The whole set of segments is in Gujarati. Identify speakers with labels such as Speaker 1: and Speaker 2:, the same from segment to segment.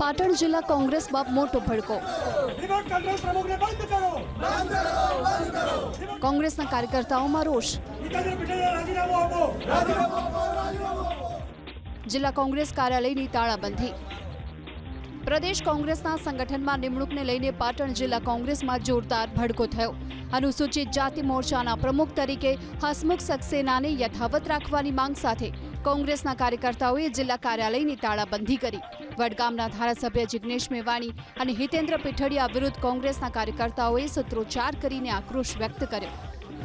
Speaker 1: પાટણ જિલ્લા કોંગ્રેસ બાપ મોટો ભડકો. કોંગ્રેસના કાર્યકર્તાઓમાં રોષ. જિલ્લા કોંગ્રેસ કાર્યાલયની તાળાબંધી. પ્રદેશ કોંગ્રેસના સંગઠનમાં નિમણૂકને લઈને પાટણ જિલ્લા કોંગ્રેસમાં જોરદાર ભડકો થયો. અનુસૂચિત જાતિ મોરચાના પ્રમુખ તરીકે હસમુખ સક્સેનાને યથાવત રાખવાની માંગ સાથે કોંગ્રેસના કાર્યકર્તાઓએ જિલ્લા કાર્યાલયની તાળાબંધી કરી. વડગામના ધારાસભ્ય જિગ્નેશ મેવાણી અને હિતેન્દ્ર પીઠડિયા વિરુદ્ધ કોંગ્રેસના કાર્યકર્તાઓએ સૂત્રોચ્ચાર કરીને આક્રોશ વ્યક્ત કર્યો.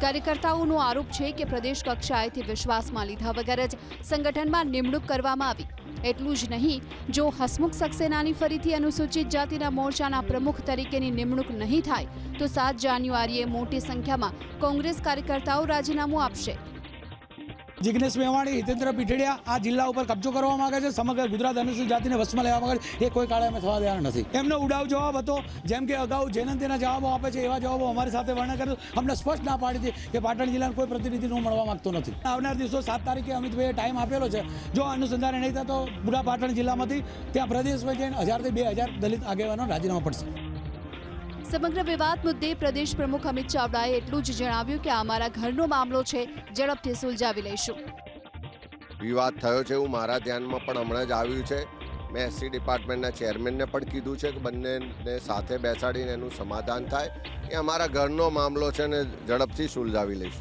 Speaker 1: કાર્યકર્તાઓનો આરોપ છે કે પ્રદેશ કક્ષાએથી વિશ્વાસમાં લીધા વગર જ સંગઠનમાં નિમણૂક કરવામાં આવી. એટલું જ નહીં, જો હસમુખ સક્સેનાની ફરીથી અનુસૂચિત જાતિના મોરચાના પ્રમુખ તરીકેની નિમણૂક નહીં થાય, તો સાત જાન્યુઆરીએ મોટી સંખ્યામાં કોંગ્રેસ કાર્યકર્તાઓ રાજીનામું આપશે.
Speaker 2: જિગ્નેશ મેવાણી, હિતેન્દ્ર પીઠડિયા આ જિલ્લા ઉપર કબજો કરવા માંગે છે. સમગ્ર ગુજરાત અનુસૂચિત જાતિને વશમાં લેવા માંગે છે. એ કોઈ કાળે અમે થવા દેવાના નથી. એમનો ઉડાવ જવાબ હતો. જેમ કે અગાઉ જયનંતીના જવાબો આપે છે એવા જવાબો અમારી સાથે વર્ણન કર્યું. અમને સ્પષ્ટ ના પાડી હતી કે પાટણ જિલ્લાનું કોઈ પ્રતિનિધિ હું મળવા માંગતો નથી. આવનાર દિવસો સાત તારીખે અમિતભાઈએ ટાઈમ આપેલો છે. જો અનુસંધાને નહીં થતો પૂરા પાટણ જિલ્લામાંથી ત્યાં પ્રદેશમાં જઈને હજારથી બે હજાર દલિત આગેવાનો રાજીનામા પડશે.
Speaker 1: સમગ્ર વિવાદ મુદ્દે પ્રદેશ પ્રમુખ અમિત ચાવડાએ એટલું જ જણાવ્યું કે આ અમારા ઘરનો મામલો છે, ઝડપથી સુલઝાવી લઈશું.
Speaker 3: વિવાદ થયો છે એવું મારા ધ્યાનમાં પણ હમણાં જ આવ્યું છે. મેં એસસી ડિપાર્ટમેન્ટના ચેરમેનને પણ કીધું છે કે બંનેને સાથે બેસાડીને એનું સમાધાન થાય. એ અમારા ઘરનો મામલો છે ને ઝડપથી સુલઝાવી લઈશું.